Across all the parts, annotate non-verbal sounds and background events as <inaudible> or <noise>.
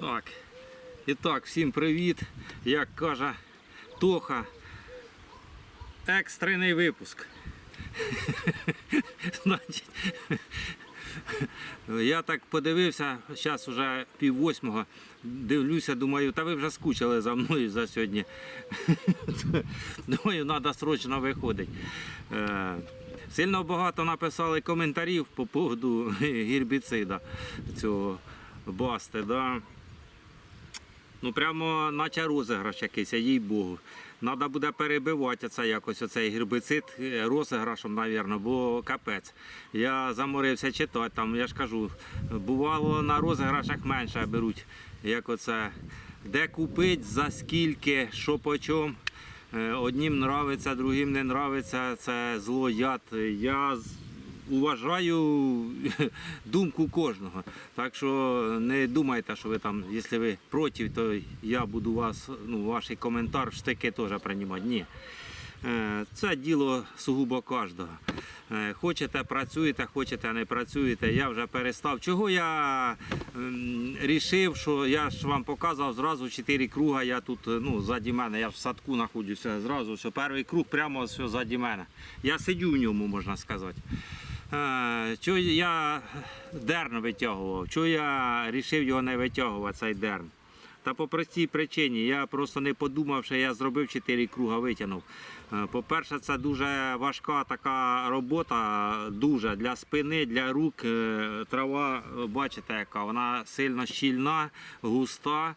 Так. І так, всім привіт. Як каже Тоха. Екстрений випуск. <laughs> Я так подивився, зараз вже пів восьмого. Дивлюся, думаю, та ви вже скучили за мною за сьогодні. <laughs> Думаю, треба срочно виходити. Е, Сильно багато написали коментарів по поводу <laughs> гербіцида цього басти. Да? Ну прямо наче розіграш якийсь, їй Богу. Треба буде перебивати це якось, оцей гербіцид е, розіграшом, мабуть, бо капець. Я заморився читати, там, я ж кажу, бувало на розіграшах менше беруть. Як оце, де купити, за скільки, що по чому. Е, Одним нравиться, другим не нравиться, це зло яд. Я уважаю <laughs> думку кожного. Так що не думайте, що ви там, якщо ви проти, то я буду вас, ну, ваш коментар штики теж приймати. Ні. Е, Це діло сугубо кожного. Е, Хочете, працюєте, хочете, не працюєте. Я вже перестав. Чого я рішив, що я ж вам показував зразу чотири круга. Я тут ну, ззаді мене, я в садку знаходжуся зразу. Все, перший круг прямо все ззаді мене. Я сидю в ньому, можна сказати. Е, Чого я дерн витягував? Чого я вирішив його не витягувати, цей дерн? Та по простій причині. Я просто не подумав, що я зробив 4 круга, витягнув. Е, По-перше, це дуже важка така робота, дуже для спини, для рук. Е, Трава, бачите, яка вона сильно щільна, густа,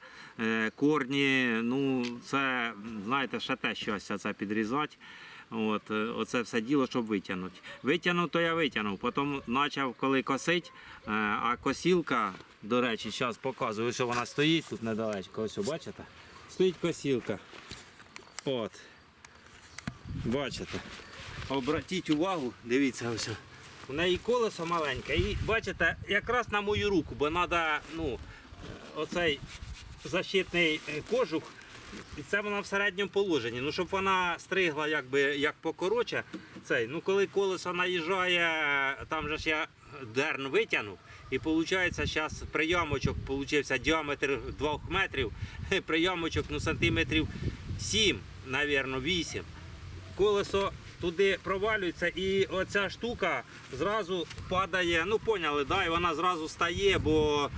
корні. Ну, це, знаєте, ще те щось це підрізати. От, е, оце все діло, щоб витягнути. Витягнув, то я витягнув. Потім почав, коли косить, е, а косілка, до речі, зараз показую, ось вона стоїть тут недалечко, ось бачите? Стоїть косілка. От. Бачите. Обратіть увагу, дивіться ось. У неї колесо маленьке. І бачите, якраз на мою руку, бо треба, ну, оцей защитний е, кожух, і це вона в середньому положенні. Ну, щоб вона стригла якби як покороче, цей, ну коли колесо наїжджає, там же ж я дерн витягнув. І виходить, зараз прийомочок получився діаметр 2 метрів, <laughs> прийомочок ну, сантиметрів 7, мабуть, 8 колесо туди провалюється і оця штука зразу падає. Ну поняли, да, і вона зразу стає, бо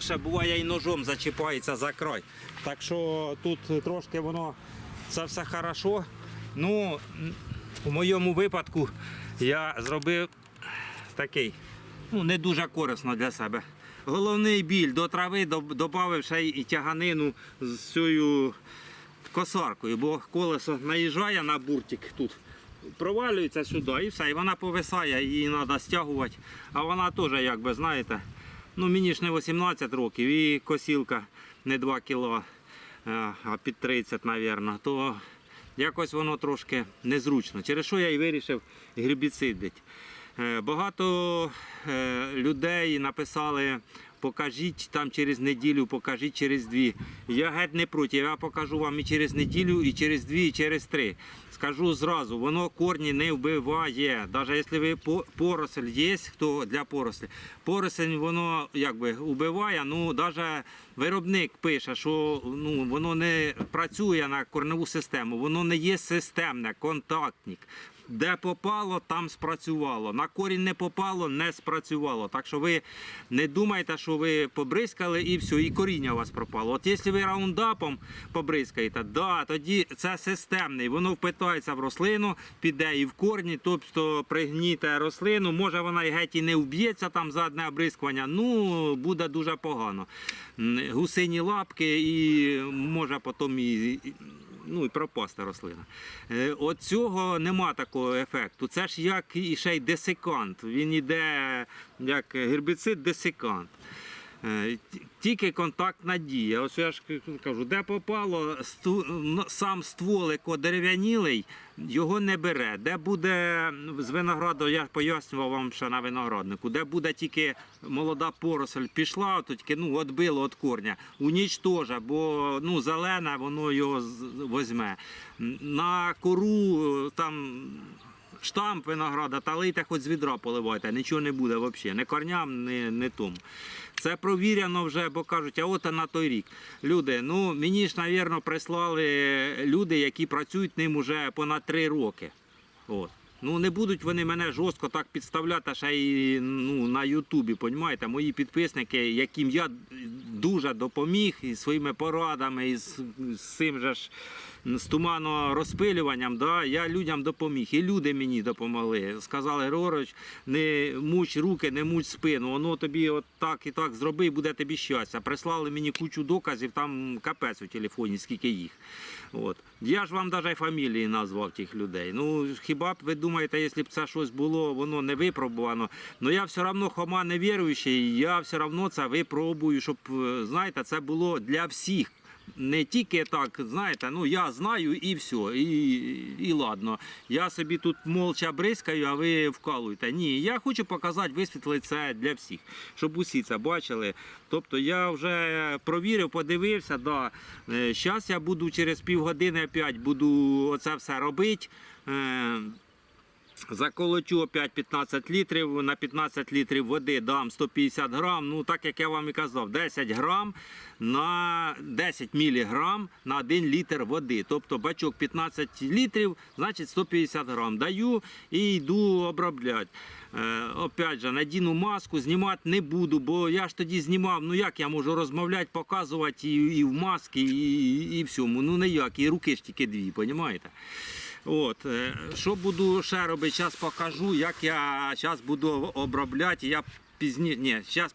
ще буває і ножом зачіпається за край. Так що тут трошки воно це все хорошо. Ну, у моєму випадку я зробив такий, ну не дуже корисно для себе. Головний біль до трави додав ще й тяганину з цією косаркою, бо колесо наїжджає на буртик тут, провалюється сюди і все, і вона повисає, її треба стягувати. А вона теж, як би, знаєте, ну мені ж не 18 років і косілка не 2 кг, а під 30, мабуть, то якось воно трошки незручно. Через що я і вирішив гербіцидити. Е, Багато е, людей написали, покажіть там через неділю, покажіть через дві. Я геть не проти, я покажу вам і через неділю, і через дві, і через три. Скажу зразу, воно корні не вбиває. Навіть якщо ви по- поросль є, хто для порослі, поросль воно якби вбиває, ну навіть виробник пише, що ну, воно не працює на корневу систему, воно не є системне, контактник. Де попало, там спрацювало. На корінь не попало, не спрацювало. Так що ви не думайте, що ви побризкали і все, і коріння у вас пропало. От якщо ви раундапом побризкаєте, да, тоді це системний, воно впитається в рослину, піде і в корні, тобто пригніте рослину, може вона і геть і не вб'ється там за одне обрискування, ну буде дуже погано. Гусині лапки і може потім і. Ну і пропаста рослина. Оцього От цього нема такого ефекту. Це ж як і ще й десикант. Він іде як гербіцид десикант. Е, ті- Тільки контактна дія. Ось я ж кажу, де попало, сам стволик одерев'янілий, його не бере. Де буде з винограду, я пояснював вам ще на винограднику, де буде тільки молода поросль пішла, то тільки ну, відбило від корня, унічтоже, бо ну, зелене, воно його возьме. На кору е, там штамп винограда, та лийте хоч з відра поливайте, нічого не буде взагалі, не корням, не, не тому. Це провірено вже, бо кажуть, а от на той рік. Люди, ну мені ж, мабуть, прислали люди, які працюють ним уже понад три роки. От. Ну не будуть вони мене жорстко так підставляти, ще й ну, на Ютубі, понімаєте, мої підписники, яким я дуже допоміг і своїми порадами, і з, з цим же ж з туманорозпилюванням, да, я людям допоміг. І люди мені допомогли. Сказали, Григорович, не муч руки, не муч спину. Воно тобі от так і так зроби, і буде тобі щастя. Прислали мені кучу доказів, там капець у телефоні, скільки їх. От. Я ж вам навіть фамілії назвав тих людей. Ну хіба б ви думаєте, якщо б це щось було, воно не випробувано. Ну я все одно хома не віруючий, я все одно це випробую, щоб е, знаєте, це було для всіх. Не тільки так, знаєте, ну я знаю і все, і, і ладно. Я собі тут молча бризкаю, а ви вкалуєте. Ні, я хочу показати, висвітлити це для всіх, щоб усі це бачили. Тобто я вже провірив, подивився. Да. Зараз я буду через півгодини опять буду оце все робити. Заколочу опять 15 літрів, на 15 літрів води дам 150 грам. Ну, так як я вам і казав, 10 грам на 10 міліграм на 1 літр води. Тобто бачок 15 літрів, значить 150 грам. Даю і йду обробляти. Е, опять же, надіну маску, знімати не буду, бо я ж тоді знімав, ну як я можу розмовляти, показувати і, і в маски, і, і всьому. Ну ніяк, і руки ж тільки дві, розумієте? От, е, що буду ще робити, зараз покажу, як я зараз буду обробляти. Я пізніше, ні, зараз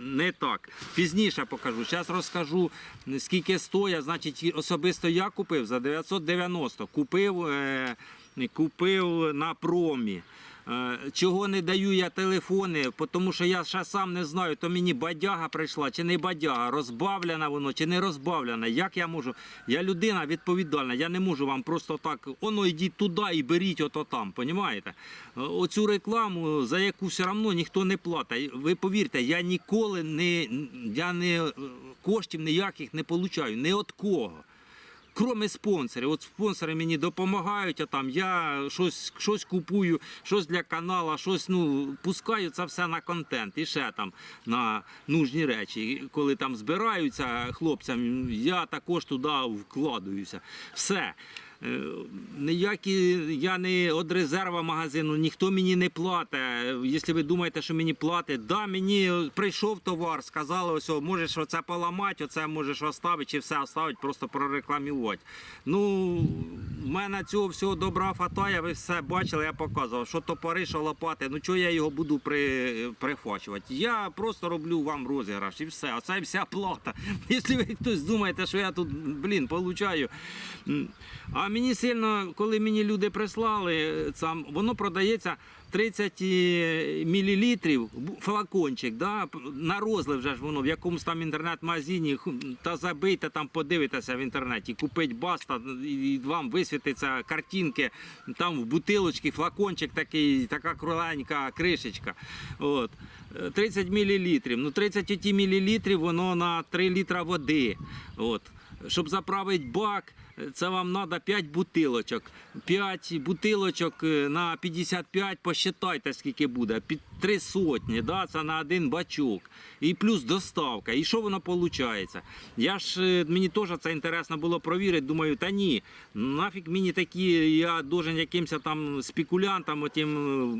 не так. Пізніше покажу. Зараз розкажу, скільки стоїть. Значить, особисто я купив за 990. Купив, е, купив на промі. Е, Чого не даю я телефони, тому що я ще сам не знаю, то мені бадяга прийшла, чи не бадяга, розбавлена воно, чи не розбавлена. Як я можу? Я людина відповідальна, я не можу вам просто так, оно йдіть туди і беріть ото там, понімаєте? Е, Оцю рекламу, за яку все одно ніхто не платить. Ви повірте, я ніколи не, я не е, коштів ніяких не получаю, ні від кого. Кроме спонсорів, от спонсори мені допомагають, а там я щось, щось купую, щось для каналу, щось ну пускаю це все на контент і ще там на нужні речі. Коли там збираються хлопцям, я також туди вкладаюся. Все. Е, Ніякі я не від резерва магазину, ніхто мені не платить. Якщо ви думаєте, що мені платить, да, мені прийшов товар, сказали, ось можеш оце поламати, оце можеш оставити, чи все оставити, просто прорекламувати. Ну, в мене цього всього добра фатає, ви все бачили, я показував, що топори, що лопати, ну чого я його буду при, прихвачувати. Я просто роблю вам розіграш і все. Оце вся плата. <laughs> Якщо ви хтось думаєте, що я тут, блін, получаю. А мені сильно, коли мені люди прислали, сам, воно продається 30 мл флакончик, да? на розлив вже ж воно в якомусь там інтернет-магазині та забийте там, подивитеся в інтернеті, купить баста і вам висвітиться картинки, там в бутилочці флакончик такий, така кругленька кришечка. От. Е, 30 мл. Ну 30 мл воно на 3 літра води. От. Щоб заправити бак, це вам треба 5 бутилочок. 5 бутилочок е, на 55, посчитайте, скільки буде. 3 сотні, да? це на один бачок. І плюс доставка. І що воно виходить? Я ж, е, мені теж це інтересно було провірити. Думаю, та ні, нафіг мені такі, я должен якимось там спекулянтам, отим,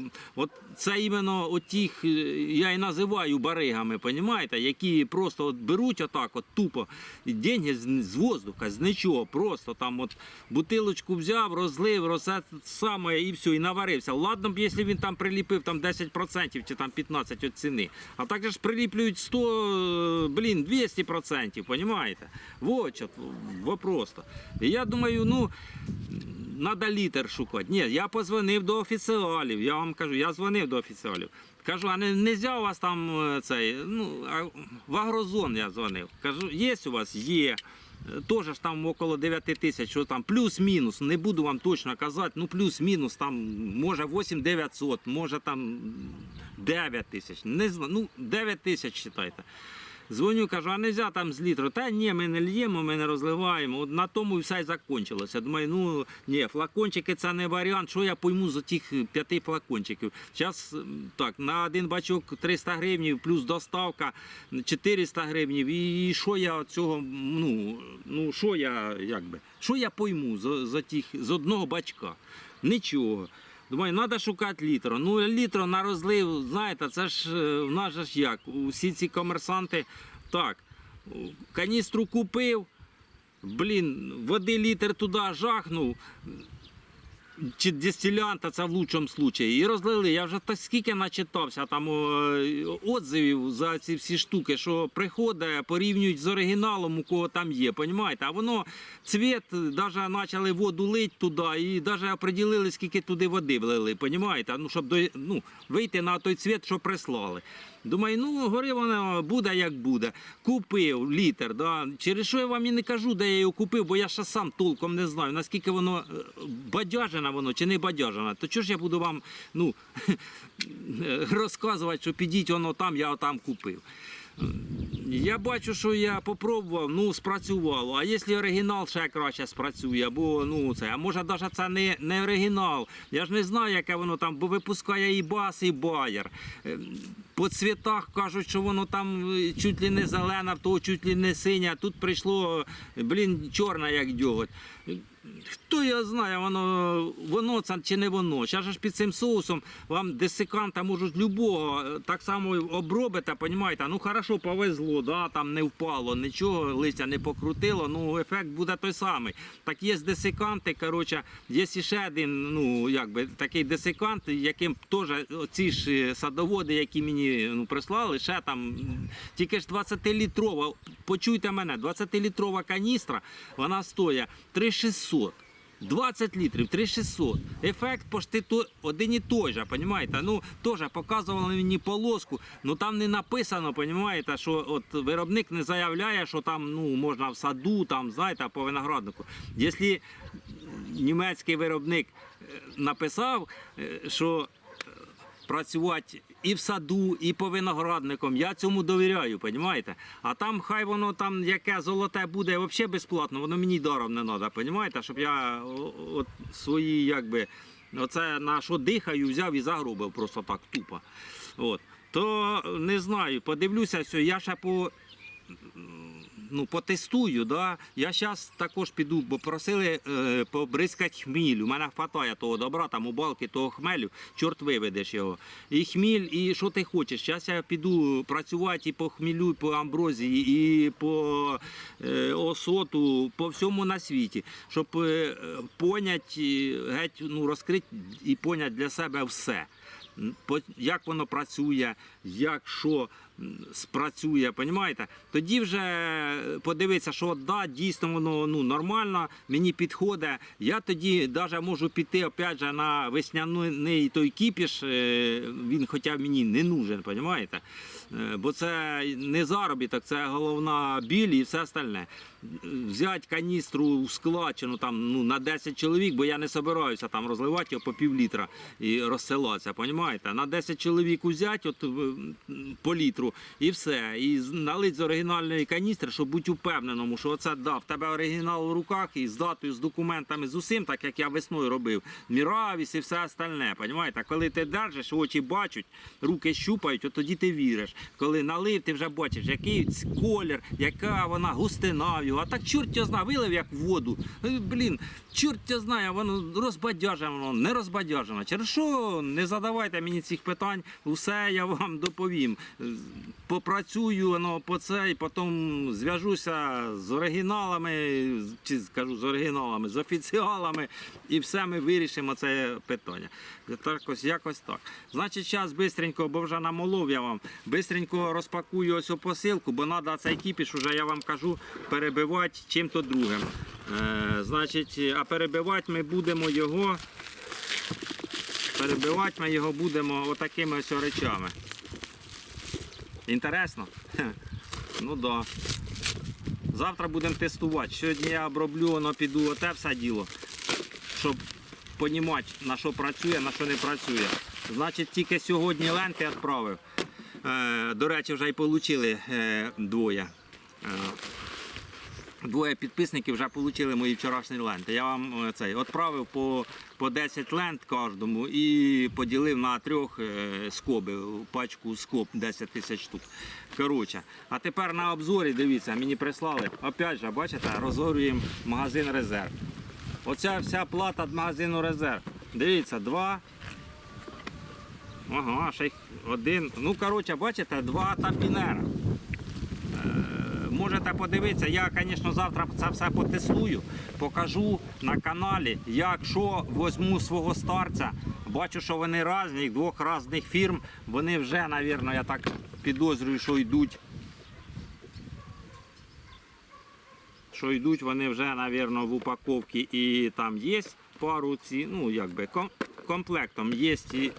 е, от це іменно отих, е, я і називаю баригами, понімаєте, які просто от беруть отак, от тупо деньги з воздуха, з нічого, просто там от бутилочку взяв, розлив, роз це саме і все, і наварився. Ладно б, якщо він там приліпив там 10% чи там 15% від ціни. А так же ж приліплюють 100, е, блін, 200%, понімаєте? Вот що вопрос. -то. І я думаю, ну, треба літр шукати. Ні, я позвонив до офіціалів. Я вам кажу, я дзвонив до офіціалів. Кажу, а не можна у вас там е, цей, ну, а в агрозон я дзвонив. Кажу, є у вас? Є. Теж там около 9 тисяч, що там плюс-мінус, не буду вам точно казати, ну плюс-мінус, там може 8 900, може там 9 тисяч, не знаю, ну 9 тисяч вважайте. Дзвоню, кажу, а не можна там з літру. Та ні, ми не л'ємо, ми не розливаємо. От на тому і все й закінчилося. Думаю, ну ні, флакончики це не варіант. Що я пойму з тих п'яти флакончиків? Зараз так, на один бачок 300 гривень, плюс доставка 400 гривень. І що я цього, ну, ну що я якби, що я пойму з, з, тих, з одного бачка? Нічого. Думаю, треба шукати літро. Ну, літро на розлив, знаєте, це ж е, в нас ж як. Усі ці комерсанти, так, каністру купив, блін, води літр туди жахнув, чи дистилянта, це в лучшому випадку. І розлили. Я вже так скільки начитався там отзивів за ці всі штуки, що приходить, порівнюють з оригіналом, у кого там є. Понімаєте? А воно цвіт, навіть почали воду лити туди, і навіть оприділили, скільки туди води влили. Понімаєте? Ну, щоб до, ну, вийти на той цвіт, що прислали. Думаю, ну гори воно буде як буде. Купив літр. Да. Через що я вам і не кажу, де я його купив, бо я ще сам толком не знаю, наскільки воно е, бадяжене воно чи не бадяжене. То чого ж я буду вам ну, <laughs> розказувати, що підіть воно там, я там купив. Я бачу, що я попробував, ну спрацювало. А якщо оригінал ще краще спрацює, бо ну це, а може навіть це не, не оригінал. Я ж не знаю, яке воно там, бо випускає і бас, і байер. Е, По цвітах кажуть, що воно там е, чуть ли не зелене, то чуть ли не синє, а тут прийшло, блін, чорне, як дьоготь. Хто його знає, воно, воно це чи не воно. Зараз ж під цим соусом вам десиканта можуть любого е, так само обробити, понімаєте? Ну хорошо, повезло, да, там не впало, нічого, листя не покрутило, ну ефект буде той самий. Так є десиканти, коротше, є ще один, ну якби такий десикант, яким теж ці ж е, садоводи, які мені ну, прислали, ще там тільки ж 20-літрова, почуйте мене, 20-літрова каністра, вона стоїть 3600. 20 літрів, 3600. Ефект почти один і той же, розумієте? Ну, теж показували мені полоску, але там не написано, розумієте, що от виробник не заявляє, що там ну, можна в саду, там, знаєте, по винограднику. Якщо німецький виробник е, написав, е, що працювати і в саду, і по виноградникам. Я цьому довіряю, розумієте? А там хай воно там яке золоте буде взагалі безплатно, воно мені даром не треба, розумієте? Щоб я от свої, якби, оце на що дихаю, взяв і загробив просто так тупо. От. То не знаю, подивлюся, все, я ще по ну, потестую. Да? Я зараз також піду, бо просили е, побризкати хміль. У мене вистачає того добра, там у балки того хмелю, чорт виведеш його. І хміль, і що ти хочеш. Зараз я піду працювати і по хмілю, і по амброзії, і по е, осоту, по всьому на світі, щоб е, поняти, геть ну, розкрити і поняти для себе все. Як воно працює, як що спрацює, понімаєте? Тоді вже подивитися, що да, дійсно воно ну, нормально, мені підходить. Я тоді навіть можу піти опять же, на весняний той кіпіш, е, він хоча мені не нужен, понімаєте? Е, Бо це не заробіток, це головна біль і все остальне. Взяти каністру складчину там, ну, на 10 чоловік, бо я не собираюся там розливати його по пів літра і розсилатися, понімаєте? На 10 чоловік взяти от, по літру і все. І налити з оригінальної каністри, щоб бути впевненому, що оце да, в тебе оригінал в руках і з датою, з документами, з усім, так як я весною робив. Міравіс і все остальне. Понімаєте? Коли ти держиш, очі бачать, руки щупають, от тоді ти віриш. Коли налив, ти вже бачиш, який колір, яка вона густина в його. А так чорт його знає, вилив як воду. Е, Блін, чорт його знає, воно розбадяжено, не розбадяжено. Через що не задавайте мені цих питань, усе я вам доповім. Попрацюю воно по це, і потім зв'яжуся з оригіналами, чи скажу з оригіналами, з офіціалами, і все ми вирішимо це питання. Так ось якось так. Значить, зараз бистренько, бо вже намолов я вам, бистренько розпакую ось посилку, бо треба цей кіпіш, уже я вам кажу, перебивати чим-то другим. Е, значить, а перебивати ми будемо його. Перебивати ми його будемо отакими ось речами. Інтересно? Ну. Да. Завтра будемо тестувати. Сьогодні я оброблю, воно піду оте все діло, щоб розуміти, на що працює, на що не працює. Значить, тільки сьогодні ленти відправив. Е, До речі, вже й отримали двоє. Двоє підписників вже отримали мої вчорашні ленти. Я вам е, цей відправив по, по 10 лент кожному і поділив на трьох е, скоби, пачку скоб 10 тисяч штук. Коротше, а тепер на обзорі, дивіться, мені прислали. Опять же, бачите, розгорюємо магазин резерв. Оця вся плата від магазину резерв. Дивіться, два. Ага, ще один. Ну, коротше, бачите, два тапінера. Можете подивитися, я, звісно, завтра це все потестую, покажу на каналі, якщо візьму свого старця, бачу, що вони різні, двох різних фірм, вони вже, мабуть, я так підозрюю, що йдуть. Що йдуть вони вже, мабуть, в упаковці. І там є пару ці, ну, якби комплектом. Є і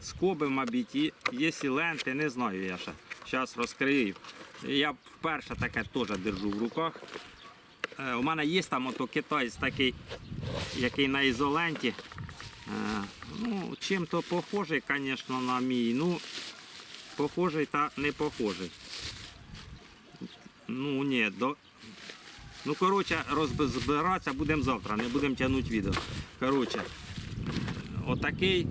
скоби, мабуть, є і ленти, не знаю я ще. Зараз розкрию. Я вперше таке теж держу в руках. Е, У мене є там ото китайць такий, який на ізоленті. Е, Ну, чим-то похожий, звісно, на мій. Ну, похожий та не похожий. Ну, ні, до... Ну, коротше, розбиратися будемо завтра, не будемо тягнути відео. Коротше, отакий.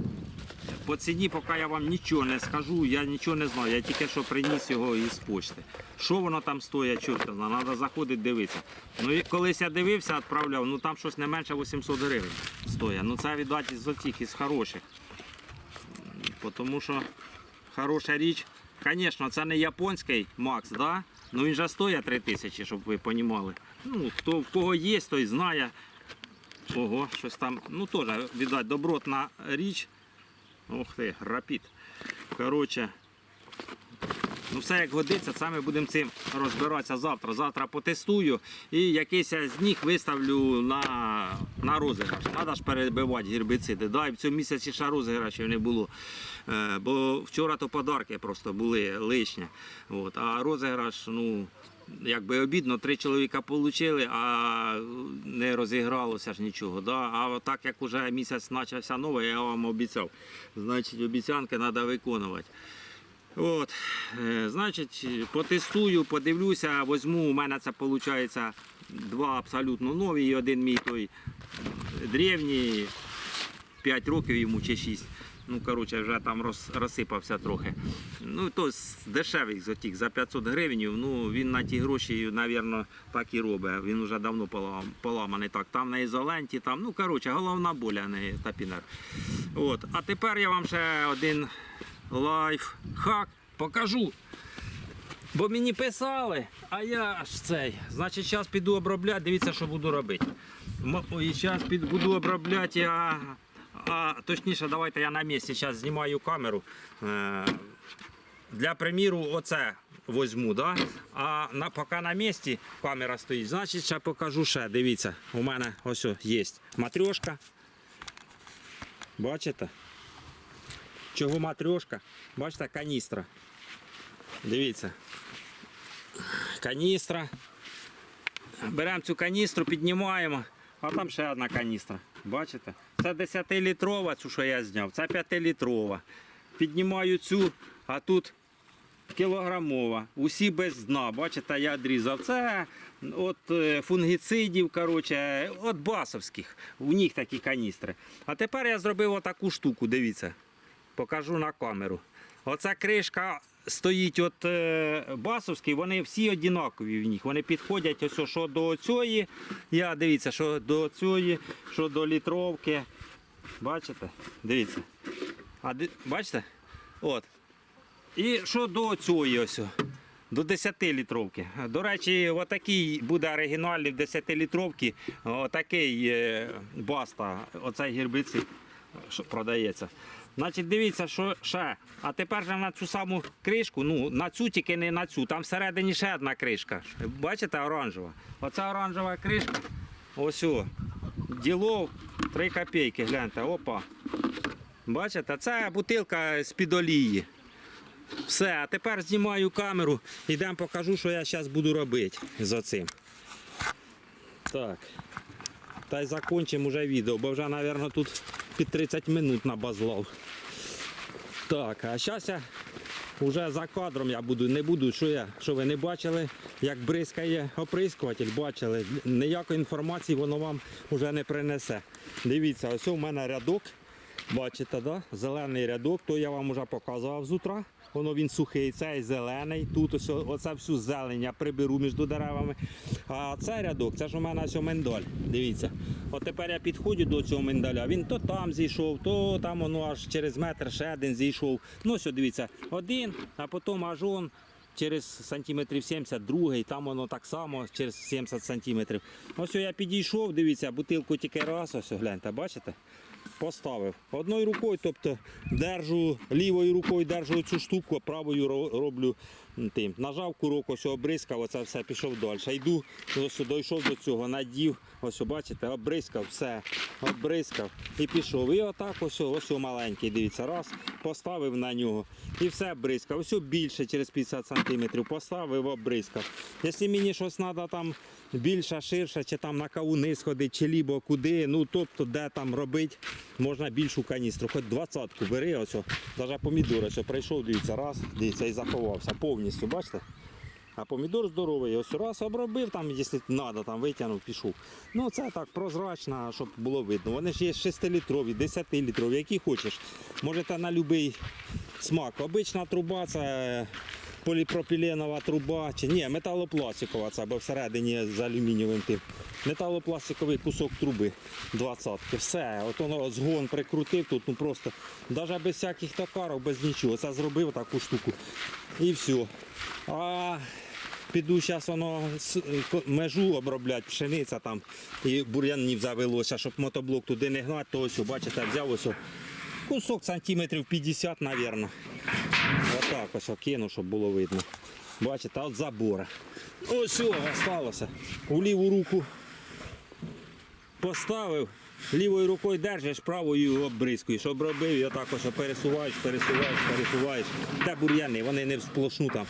По ціні, поки я вам нічого не скажу, я нічого не знаю. Я тільки що приніс його із почти. Що воно там стоїть, чорт треба заходити дивитися. Ну колись я дивився, відправляв, ну там щось не менше 800 гривень стоїть. Ну це віддать із оцих, із хороших. Тому що хороша річ. Звісно, це не японський Макс, да? ну він же стоїть 3 тисячі, щоб ви розуміли. Ну, хто в кого є, той знає. Ого, щось там, ну теж, віддать, добротна річ. Ух ти, рапід. Коротше, ну все як годиться, ми будемо цим розбиратися завтра. Завтра потестую і якийсь з них виставлю на, на розіграш. Треба ж перебивати гербіциди. Да, і в цьому місяці ще розіграшів не було. Е, бо вчора то подарки просто були лишні. От, а розіграш, ну. Якби обідно, три чоловіка отримали, а не розігралося ж нічого. Да? А так як вже місяць почався новий, я вам обіцяв. Значить, обіцянки треба виконувати. От, е, значить, потестую, подивлюся, візьму, у мене це виходить два абсолютно нові і один мій той древній, 5 років йому чи 6. Ну, коротше, вже там роз, розсипався трохи. Ну, то з дешевих зотік за 500 гривень, ну, він на ті гроші, мабуть, так і робить. Він вже давно полам- поламаний. Так, там на ізоленті, там, ну, коротше, головна боля, не тапінер. От. А тепер я вам ще один лайфхак покажу. Бо мені писали, а я ж цей. Значить, зараз піду обробляти, дивіться, що буду робити. Ой, зараз буду обробляти, а, а точніше, давайте я на місці зараз знімаю камеру. Е, для приміру, оце возьму, да? а на, поки на місці камера стоїть, значить, ще покажу ще. Дивіться, у мене ось о, є матрьошка. Бачите? Чого матрьошка? Бачите, каністра. Дивіться. Каністра. Беремо цю каністру, піднімаємо, а там ще одна каністра. Бачите? Це 10-літрова, цю, що я зняв, це 5-літрова. Піднімаю цю, а тут кілограмова. Усі без дна. Бачите, я відрізав. Це от е, фунгіцидів, коротше, от басовських. У них такі каністри. А тепер я зробив отаку штуку, дивіться. Покажу на камеру. Оця кришка стоїть от е, басовський, вони всі однакові в них. Вони підходять ось що до цієї. Я дивіться, що до цієї, що до літровки. Бачите? Дивіться. А бачите? От. І що до цієї ось. До 10 літровки. До речі, отакий буде оригінальний в 10 літровки. Отакий е, баста, оцей гербицид, що продається. Значить, дивіться, що ще. А тепер же на цю саму кришку, ну на цю тільки не на цю. Там всередині ще одна кришка. Бачите, оранжева. Оця оранжева кришка. Ось о. Ділов 3 копійки, гляньте, опа. Бачите, це бутилка з-під олії. Все, а тепер знімаю камеру, йдемо покажу, що я зараз буду робити з оцим. Так. Та й закончимо вже відео, бо вже, мабуть, тут під 30 минут набазлав. Так, а зараз я Уже за кадром я буду, не буду, що я, що ви не бачили, як бризкає оприскуватель, бачили. Ніякої інформації воно вам вже не принесе. Дивіться, ось у мене рядок. Бачите, да? зелений рядок, то я вам вже показував з утра. Воно він сухий, цей зелений. Тут ось оце всю зелень я приберу між деревами. А цей рядок, це ж у мене ось миндаль. Дивіться. От тепер я підходжу до цього миндаля. Він то там зійшов, то там воно аж через метр ще один зійшов. Ну ось, дивіться, один, а потім аж он через сантиметрів 70, другий, там воно так само через 70 сантиметрів. Ось я підійшов, дивіться, бутилку тільки раз, ось гляньте, бачите? Поставив одною рукою, тобто держу лівою рукою держу цю штуку, а правою роблю тим. Нажав курок, ось обризкав, оце все пішов далі. Йду, ось дійшов до цього, надів, ось бачите, обризкав, все, обризкав і пішов. І отак ось, ось маленький, дивіться, раз, поставив на нього і все обризкав. Ось більше через 50 см поставив, обризкав. Якщо мені щось треба там більше, ширше, чи там на кавуни сходити, чи лібо куди, ну тобто де там робити, можна більшу каністру, хоч двадцятку бери, ось, навіть помідори, ось прийшов, дивіться, раз, дивіться, і заховався повністю, бачите? А помідор здоровий, ось раз обробив, там, якщо треба, там витягнув, пішов. Ну це так прозрачно, щоб було видно. Вони ж є 6-літрові, 10-літрові, які хочеш. Можете на будь-який смак. Обична труба це поліпропіленова труба, чи ні, металопластикова, це або всередині з алюмінієвим тим. Металопластиковий кусок труби 20 Все, от воно згон прикрутив тут, ну просто, навіть без всяких токарок, без нічого. Це зробив таку штуку. І все. А піду зараз воно межу обробляти, пшениця там і бур'янів завелося, щоб мотоблок туди не гнати, то ось, бачите, взяв ось кусок сантиметрів 50, мабуть. Отак ось кину, щоб було видно. Бачите, от забора. Ось о, осталося. У ліву руку поставив, лівою рукою держиш, правою обризкуєш. Обробив і отак ось пересуваєш, пересуваєш, пересуваєш. Де бур'яни, вони не сплошну там.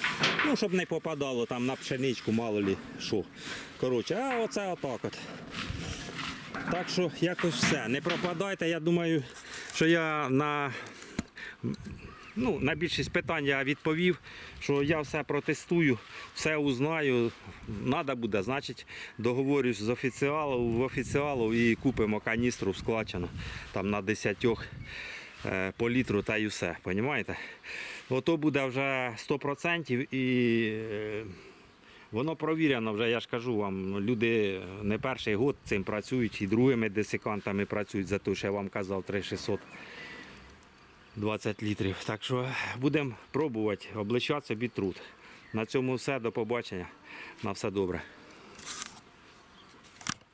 Ну, щоб не попадало там на пшеничку, мало лі що. Коротше, а оце отак от. Так що якось все. Не пропадайте, я думаю, що я на ну, на більшість питань я відповів, що я все протестую, все узнаю. Надо буде, значить, договорюсь з офіціалом, в офіціалу і купимо каністру складчину там на 10 е, по літру та й все. Понімаєте? Ото буде вже 100% і. е, Воно провірено вже, я ж кажу вам, люди не перший год цим працюють і другими десикантами працюють за те, що я вам казав 3600 20 літрів. Так що будемо пробувати обличати собі труд. На цьому все, до побачення. На все добре.